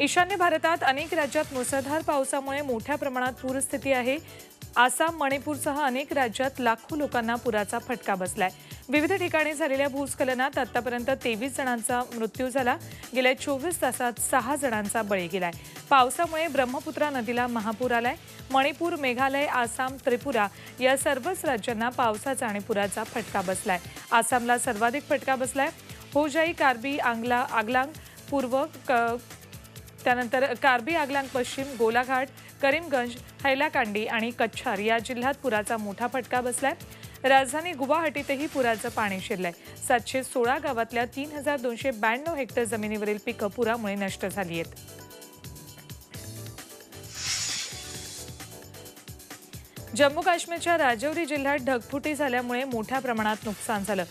ईशान्य भारतात अनेक राज्यात मुसळधार पावसामुळे मोठ्या प्रमाणात पूरस्थिती आहे. आसाम मणिपूरसह अनेक राज्यात लाखो लोकांना पुराचा फटका बसलाय. विविध ठिकाणी झालेल्या भूस्खलनात आतापर्यंत तेवीस जणांचा मृत्यू झाला. गेल्या चोवीस तासात सहा जणांचा बळी गेलाय. पावसामुळे ब्रह्मपुत्रा नदीला महापूर आलाय. मणिपूर मेघालय आसाम त्रिपुरा या सर्वच राज्यांना पावसाचा आणि पुराचा फटका बसलाय. आसामला सर्वाधिक फटका बसलाय. होजाई कार्बी आंगला आगलांग पूर्व क- त्यानंतर कार्बी आगलांग पश्चिम गोलाघाट करीमगंज हैलाकांडी आणि कच्छार या जिल्ह्यात पुराचा मोठा फटका बसलाय. राजधानी गुवाहाटीतही पुराचं पाणी शिरलंय. सातशे सोळा गावातल्या तीन हजार दोनशे ब्याण्णव हेक्टर जमिनीवरील पिकं पुरामुळे नष्ट झाली आहेत. जम्मू काश्मीरच्या राजौरी जिल्ह्यात ढगफुटी झाल्यामुळे मोठ्या प्रमाणात नुकसान झालं.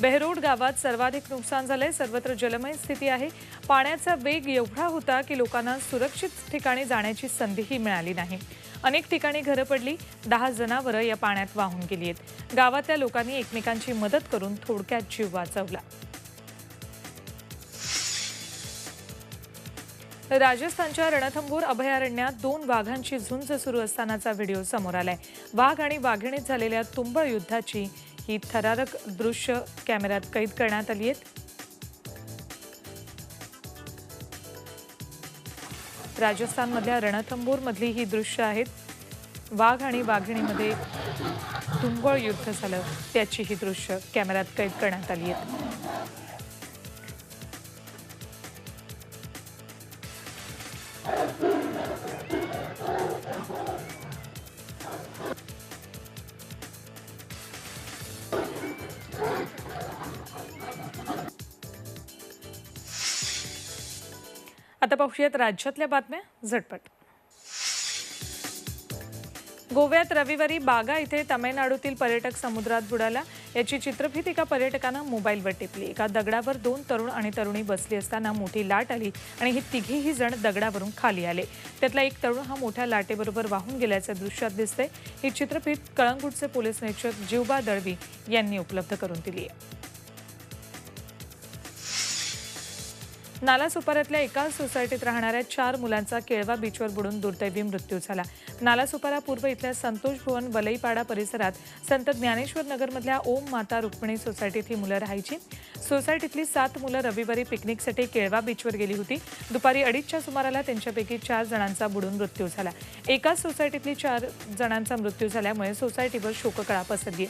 बेहरोड गावात सर्वाधिक नुकसान झालंय सर्वत्र जलमय स्थिती आहे. पाण्याचा वेग एवढा होता की लोकांना सुरक्षित ठिकाणी जाण्याची संधीही मिळाली नाही. अनेक ठिकाणी घरं पडली दहा जनावरं या पाण्यात वाहून गेली आहेत. गावातल्या लोकांनी एकमेकांची मदत करून थोडक्यात जीव वाचवला. राजस्थानच्या रणथंबोर अभयारण्यात दोन वाघांची झुंज सुरू असतानाचा व्हिडिओ समोर आलाय. वाघ आणि वाघिणीत झालेल्या तुंबळ युद्धाची ही थरारक दृश्य कॅमेऱ्यात कैद करण्यात आली आहेत. राजस्थानमधल्या रणथंबूरमधली ही दृश्य आहेत. वाघ आणि वाघिणीमध्ये तुंबळ युद्ध झालं त्याची ही दृश्य कॅमेऱ्यात कैद करण्यात आली आहेत. आता पाहूयात राज्यातल्या बातम्या झटपट. गोव्यात रविवारी बागा इथे तमिळनाडूतील पर्यटक समुद्रात बुडाला. याची चित्रफित एका पर्यटकानं मोबाईलवर टिपली. एका दगडावर दोन तरुण आणि तरुणी बसली असताना मोठी लाट आली आणि हे तिघेही जण दगडावरून खाली आले. त्यातला एक तरुण हा मोठ्या लाटेबरोबर वाहून गेल्याचं दृश्यात दिसतंय. ही चित्रफित कळंगूटचे पोलीस निरीक्षक जीवबा दळवी यांनी उपलब्ध करून दिली आहे. नालासुपाऱ्यातल्या एका सोसायटीत राहणाऱ्या चार मुलांचा केळवा बीचवर बुडून दुर्दैवी मृत्यू झाला. नालासुपारा पूर्व इथल्या संतोष भुवन वलईपाडा परिसरात संत ज्ञानेश्वर नगरमधल्या ओम माता रुक्मिणी सोसायटीत ही मुलं राहायची. सोसायटीतली सात मुलं रविवारी पिकनिकसाठी केळवा बीचवर गेली होती. दुपारी अडीचच्या सुमाराला त्यांच्यापैकी चार जणांचा बुडून मृत्यू झाला. एकाच सोसायटीतली चार जणांचा मृत्यू झाल्यामुळे सोसायटीवर शोककळा पसरली.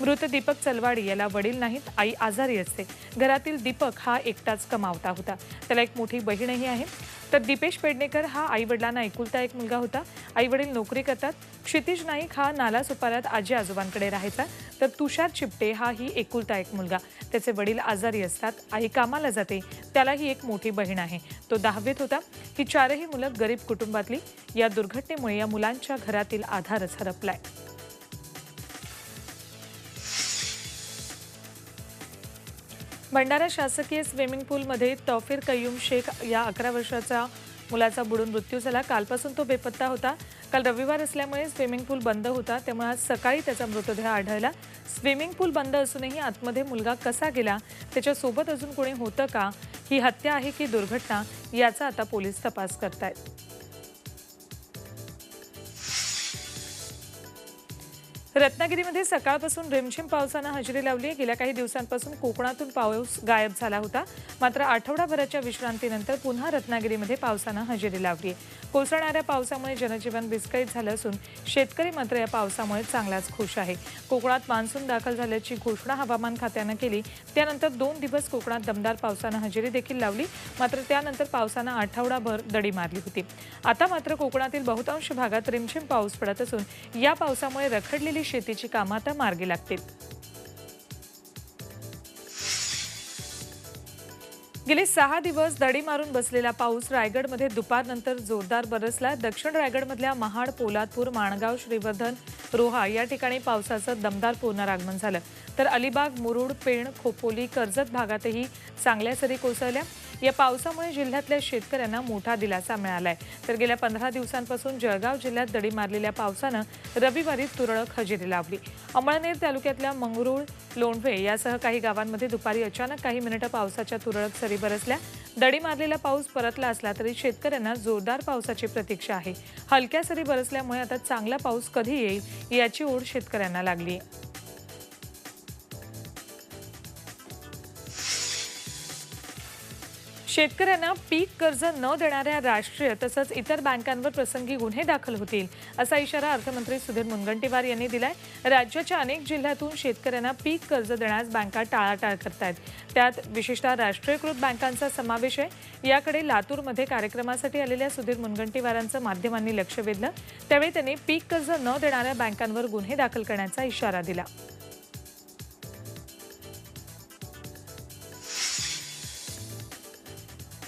मृत दीपक चलवाडी याला वडील नाहीत आई आजारी असते. घरातील दीपक हा एकटाच कमावता होता. त्याला एक मोठी बहीणही आहे. तर दीपेश पेडणेकर हा आई वडिलांना एकुलता एक मुलगा होता. आई वडील नोकरी करतात. क्षितिज नाईक हा नाला सुपारात आजी आजोबांकडे राहायचा. तर तुषार चिपटे हा ही एकुलता एक मुलगा. त्याचे वडील आजारी असतात. आई कामाला जाते. त्यालाही एक मोठी बहीण आहे. तो दहावीत होता. ही चारही मुलं गरीब कुटुंबातली. या दुर्घटनेमुळे या मुलांच्या घरातील आधारच हरपलाय. भंडारा शासकीय स्विमिंग पूलमध्ये तौफीर कय्यूम शेख या अकरा वर्षाचा मुलाचा बुडून मृत्यू झाला. कालपासून तो बेपत्ता होता. काल रविवार असल्यामुळे स्विमिंग पूल बंद होता. त्यामुळे आज सकाळी त्याचा मृतदेह आढळला. स्विमिंग पूल बंद असूनही आतमध्ये मुलगा कसा गेला? त्याच्यासोबत अजून कोणी होतं का? ही हत्या आहे की दुर्घटना? याचा आता पोलीस तपास करतायत. रत्नागिरीमध्ये सकाळपासून रिमझिम पावसानं हजेरी लावली. आहे गेल्या काही दिवसांपासून कोकणातून पाऊस गायब झाला होता. मात्र आठवडाभराच्या विश्रांतीनंतर पुन्हा रत्नागिरीमध्ये पावसानं हजेरी लावली. आहे कोसळणाऱ्या पावसामुळे जनजीवन विस्कळीत झालं असून शेतकरी मात्र या पावसामुळे चांगलाच खुश आहे. कोकणात मान्सून दाखल झाल्याची घोषणा हवामान खात्यानं केली. त्यानंतर दोन दिवस कोकणात दमदार पावसानं हजेरी देखील लावली. मात्र त्यानंतर पावसानं आठवडाभर दडी मारली होती. आता मात्र कोकणातील बहुतांश भागात रिमझिम पाऊस पडत असून या पावसामुळे रखडलेली शेतीची कामं आता मार्गी लागतील. गेले सहा दिवस दडी मारून बसलेला पाऊस रायगडमध्ये दुपारनंतर जोरदार बरसला. दक्षिण रायगडमधल्या महाड पोलादपूर माणगाव श्रीवर्धन रोहा या ठिकाणी पावसाचं दमदार पुनरागमन झालं. तर अलिबाग मुरुड पेण खोपोली कर्जत भागातही चांगल्या सरी कोसळल्या. या पावसामुळे जिल्ह्यातल्या शेतकऱ्यांना मोठा दिलासा मिळालाय. तर गेल्या पंधरा दिवसांपासून जळगाव जिल्ह्यात दडी मारलेल्या पावसानं रविवारी तुरळक हजेरी लावली. अमळनेर तालुक्यातल्या मंगरुळ लोंढवे यासह काही गावांमध्ये दुपारी अचानक काही मिनिटं पावसाच्या तुरळक सरी बरसल्या. दडी मारलेला पाऊस परतला असला तरी शेतकऱ्यांना जोरदार पावसाची प्रतीक्षा आहे. हलक्या सरी बरसल्यामुळे आता चांगला पाऊस कधी येईल याची ओढ शेतकऱ्यांना लागली शेतकऱ्यांना पीक कर्ज न देणाऱ्या राष्ट्रीय तसंच इतर बँकांवर प्रसंगी गुन्हे दाखल होतील असा इशारा अर्थमंत्री सुधीर मुनगंटीवार यांनी दिलाय. राज्याच्या अनेक जिल्ह्यातून शेतकऱ्यांना पीक कर्ज देण्यास बँका टाळाटाळ करतायत. त्यात विशेषतः राष्ट्रीयकृत बँकांचा समावेश आहे. याकडे लातूरमध्ये कार्यक्रमासाठी आलेल्या सुधीर मुनगंटीवारांचं माध्यमांनी लक्ष वेधलं. त्यावेळी त्यांनी पीक कर्ज न देणाऱ्या बँकांवर गुन्हे दाखल करण्याचा इशारा दिला.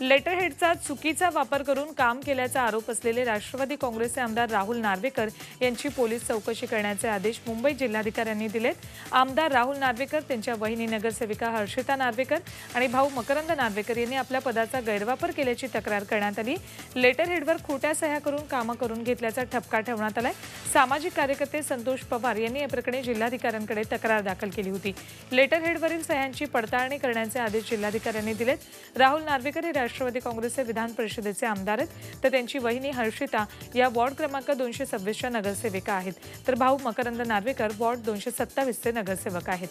लेटरहेडचा चुकीचा वापर करून काम केल्याचा आरोप असलेले राष्ट्रवादी काँग्रेसचे आमदार राहुल नार्वेकर यांची पोलीस चौकशी करण्याचे आदेश मुंबई जिल्हाधिकाऱ्यांनी दिलेत. आमदार राहुल नार्वेकर त्यांच्या वहिनी नगरसेविका हर्षिता नार्वेकर आणि भाऊ मकरंद नार्वेकर यांनी आपल्या पदाचा गैरवापर केल्याची तक्रार करण्यात आली. लेटरहेडवर खोट्या सह्या करून कामं करून घेतल्याचा ठपका ठेवण्यात आलाय. सामाजिक कार्यकर्ते संतोष पवार यांनी या प्रकरणी जिल्हाधिकाऱ्यांकडे तक्रार दाखल केली होती. लेटरहेडवरील सह्यांची पडताळणी करण्याचे आदेश जिल्हाधिकाऱ्यांनी दिलेत. राहुल नार्वेकर हे राष्ट्रवादी काँग्रेसचे विधान परिषदेचे आमदार आहेत तर त्यांची वहिनी हर्षिता या वॉर्ड क्रमांक दोनशे सव्वीसच्या नगरसेविका आहेत. तर भाऊ मकरंद नार्वेकर वॉर्ड दोनशे सत्तावीसचे नगरसेवक आहेत.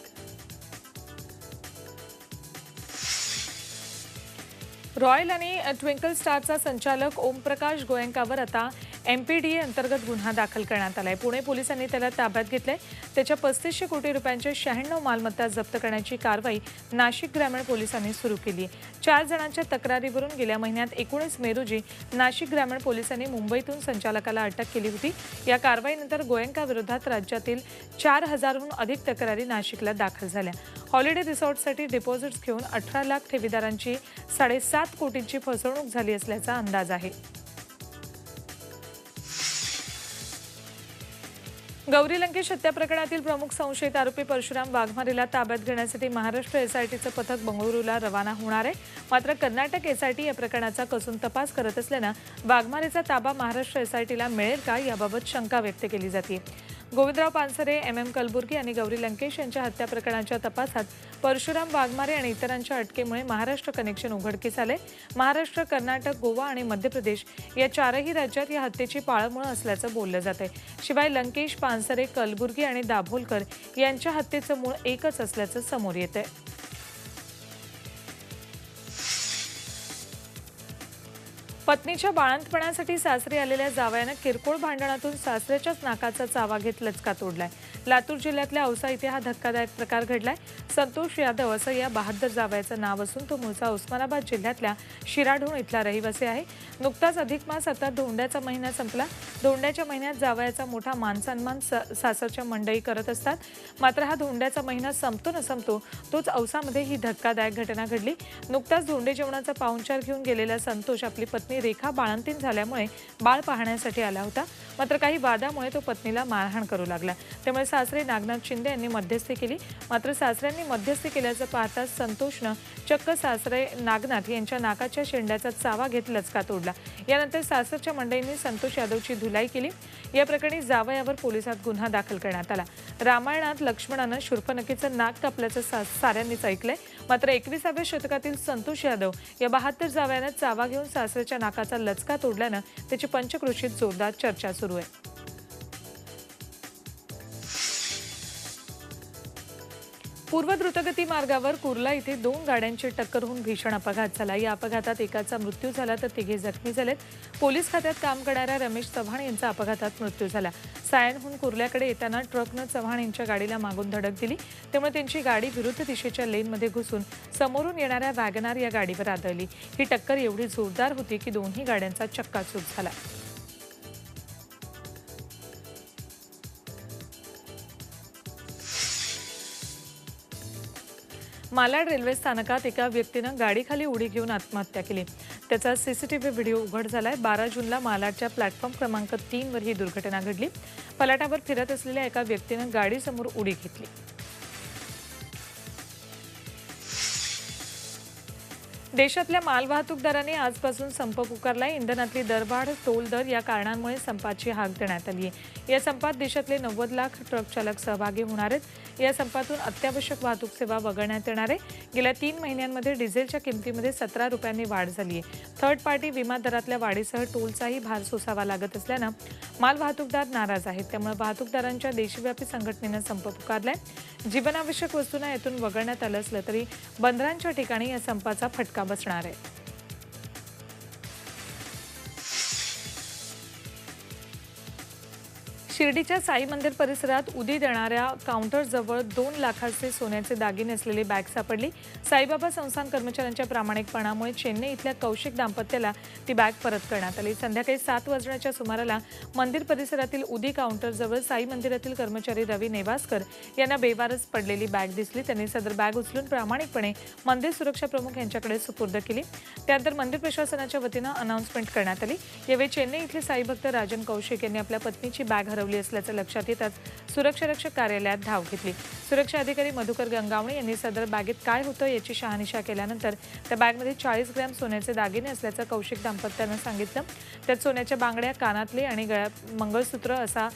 रॉयल आणि ट्विंकल स्टारचा संचालक ओमप्रकाश गोयंकावर आता एमपीडीए अंतर्गत गुन्हा दाखल करण्यात आलाय. पुणे पोलिसांनी त्याला ताब्यात घेतलंय. त्याच्या पस्तीसशे कोटी रुपयांच्या शहाण्णव मालमत्ता जप्त करण्याची कारवाई नाशिक ग्रामीण पोलिसांनी सुरू केली. चार जणांच्या तक्रारीवरून गेल्या महिन्यात एकोणीस मे रोजी नाशिक ग्रामीण पोलिसांनी मुंबईतून संचालकाला अटक केली होती. या कारवाईनंतर गोयंकाविरोधात राज्यातील चार हजारहून अधिक तक्रारी नाशिकला दाखल झाल्या. हॉलिडे रिसॉर्टसाठी डिपॉझिट्स घेऊन अठरा लाख ठेवीदारांची साडेसात कोटींची फसवणूक झाली असल्याचा अंदाज आहे. गौरी लंकेश हत्या प्रकरणातील प्रमुख संशयित आरोपी परशुराम वाघमारेला ताब्यात घेण्यासाठी महाराष्ट्र एसआयटीचं पथक बंगळुरूला रवाना होणार आहे. मात्र कर्नाटक एसआयटी या प्रकरणाचा कसून तपास करत असल्यानं वाघमारेचा ताबा महाराष्ट्र एसआयटीला मिळेल का याबाबत शंका व्यक्त केली जाते. गोविंदराव पानसरे एम एम कलबुर्गी आणि गौरी लंकेश यांच्या हत्या प्रकरणाच्या तपासात परशुराम वाघमारे आणि इतरांच्या अटकेमुळे महाराष्ट्र कनेक्शन उघडकीस आले. महाराष्ट्र कर्नाटक गोवा आणि मध्य प्रदेश या चारही राज्यात या हत्येची पाळंमुळं असल्याचं बोललं जात आहे शिवाय लंकेश पानसरे कलबुर्गी आणि दाभोलकर यांच्या हत्येचं मूळ एकच असल्याचं समोर येत आहे पत्नीच्या बाळंतपणासाठी सासरी आलेल्या जावयानं किरकोळ भांडणातून सासऱ्याच्याच नाकाचा चावा घेत लचका तोडलाय. लातूर जिल्ह्यातल्या औसा इथे हा धक्कादायक प्रकार घडलाय. संतोष यादव असं या बहादर जावयाचं नाव असून तो मूळचा उस्मानाबाद जिल्ह्यातल्या शिराढोण इथला रहिवासी आहे. नुकताच अधिक मास आता धोंड्याचा महिना संपला. धोंड्याच्या महिन्यात जावयाचा मोठा मानसन्मान स- सासरच्या मंडळी करत असतात. मात्र हा धोंड्याचा महिना संपतो न संपतो तोच औसामध्ये ही धक्कादायक घटना घडली. नुकताच धोंडे जेवणाचा पाहुणचार घेऊन गेलेला संतोष आपली पत्नी रेखा बाळंतीन झाल्यामुळे बाळ पाहण्यासाठी आला होता. मात्र काही वादामुळे तो पत्नीला मारहाण करू लागला. त्यामुळे सासरे नागनाथ शिंदे यांनी मध्यस्थी केली. मात्र सासऱ्यांनी मध्यस्थी केल्याचं पाहताच संतोषनं चक्क सासरे नागनाथ यांच्या नाकाच्या शेंड्याचा चावा घेत लचका तोडला. यानंतर सासरच्या मंडळींनी संतोष यादवची धुलाई केली. या प्रकरणी जावयावर पोलिसात गुन्हा दाखल करण्यात आला. रामायणात लक्ष्मणानं शूर्पनखीचं नाक कापल्याचं सा साऱ्यांनीच ऐकलंय. मात्र एकविसाव्या शतकातील संतोष यादव या बहात्तर जाव्यानं चावा घेऊन सासऱ्याच्या नाकाचा लचका तोडल्यानं त्याची पंचकृषीत जोरदार चर्चा सुरू आहे. पूर्व द्रुतगती मार्गावर कुर्ला इथे दोन गाड्यांची टक्कर होऊन भीषण अपघात झाला. या अपघातात एकाचा मृत्यू झाला तर तिघे जखमी झालेत. पोलीस खात्यात काम करणाऱ्या रमेश चव्हाण यांचा अपघातात मृत्यू झाला. सायनहून कुर्ल्याकडे येताना ट्रकनं चव्हाण यांच्या गाडीला मागून धडक दिली. त्यामुळे त्यांची गाडी विरुद्ध दिशेच्या लेनमध्ये घुसून समोरून येणाऱ्या वॅगनार या गाडीवर आदळली. ही टक्कर एवढी जोरदार होती की दोन्ही गाड्यांचा चक्काचूक झाला. मालाड रेल्वे स्थानकात एका व्यक्तीनं गाडीखाली उडी घेऊन आत्महत्या केली. त्याचा सीसीटीव्ही व्हिडिओ उघड झालाय. बारा जूनला मालाडच्या प्लॅटफॉर्म क्रमांक तीनवर ही दुर्घटना घडली. पलाटावर फिरत असलेल्या एका व्यक्तीनं गाडीसमोर उडी घेतली. देशातल्या मालवाहतूकदारांनी आजपासून संप पुकारलाय. इंधनातली दरवाढ टोल दर या कारणांमुळे संपाची हाक देण्यात आली आहे या संपात देशातले नव्वद लाख ट्रक चालक सहभागी होणार आहेत. या संपातून अत्यावश्यक वाहतूक सेवा वगळण्यात येणार आहे. गेल्या तीन महिन्यांमध्ये डिझेलच्या किमतीमध्ये सतरा रुपयांनी वाढ झाली आहे. थर्ड पार्टी विमा दरातल्या वाढीसह टोलचाही भार सोसावा लागत असल्यानं मालवाहतूकदार नाराज आहेत. त्यामुळे वाहतूकदारांच्या देशव्यापी संघटनेनं संप पुकारलाय. जीवनावश्यक वस्तूंना यातून वगळण्यात आलं असलं तरी बंदरांच्या ठिकाणी या संपाचा फटका बसणार आहे. शिर्डीच्या साई मंदिर परिसरात उदी देणाऱ्या काउंटरजवळ दोन लाखाचे सोन्याचे दागिने असलेली बॅग सापडली. साईबाबा संस्थान कर्मचाऱ्यांच्या प्रामाणिकपणामुळे चेन्नई इथल्या कौशिक दाम्पत्याला ती बॅग परत करण्यात आली. संध्याकाळी सात वाजण्याच्या सुमाराला मंदिर परिसरातील उदी काउंटरजवळ साई मंदिरातील कर्मचारी रवी नेवासकर यांना बेवारस पडलेली बॅग दिसली. त्यांनी सदर बॅग उचलून प्रामाणिकपणे मंदिर सुरक्षा प्रमुख यांच्याकडे सुपूर्द केली. त्यानंतर मंदिर प्रशासनाच्या वतीनं अनाउन्समेंट करण्यात आली. यावेळी चेन्नई इथले साईभक्त राजन कौशिक यांनी आपल्या पत्नीची बॅग हरवली. असल्याचं लक्षात येताच सुरक्षारक्षक कार्यालयात धाव घेतली. सुरक्षा अधिकारी मधुकर गंगावणे यांनी सदर बॅगेत काय होतं याची शहानिशा केल्यानंतर त्या बॅगमध्ये चाळीस ग्रॅम सोन्याचे दागिने असल्याचं कौशिक दाम्पत्यानं सांगितलं. त्यात सोन्याच्या बांगड्या कानातले आणि गळ्यात मंगळसूत्र असा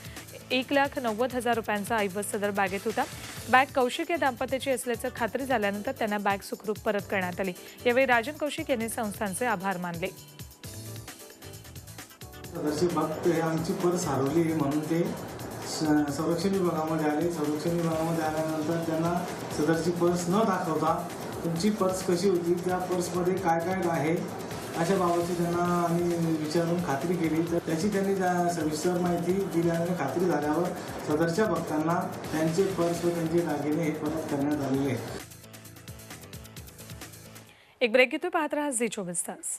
एक लाख नव्वद हजार रुपयांचा ऐवज सदर बॅगेत होता. बॅग कौशिक या दाम्पत्याची असल्याचं खात्री झाल्यानंतर त्यांना बॅग सुखरूप परत करण्यात आली. यावेळी राजन कौशिक यांनी संस्थांचे आभार मानले. सदरची भक्त हे आमची पर्स हरवली आहे म्हणून ते संरक्षण विभागामध्ये आले. संरक्षण विभागामध्ये आल्यानंतर त्यांना सदरची पर्स न दाखवता तुमची पर्स कशी होती त्या पर्समध्ये काय काय आहे अशा बाबतची त्यांना आम्ही विचारून खात्री केली. तर त्याची त्यांनी त्या सविस्तर माहिती दिल्याने खात्री झाल्यावर सदरच्या भक्तांना त्यांचे पर्स व त्यांचे दागिने हे परत करण्यात आलेले आहेत. एक ब्रेक घेतो पाहत राहा झी चोवीस तास.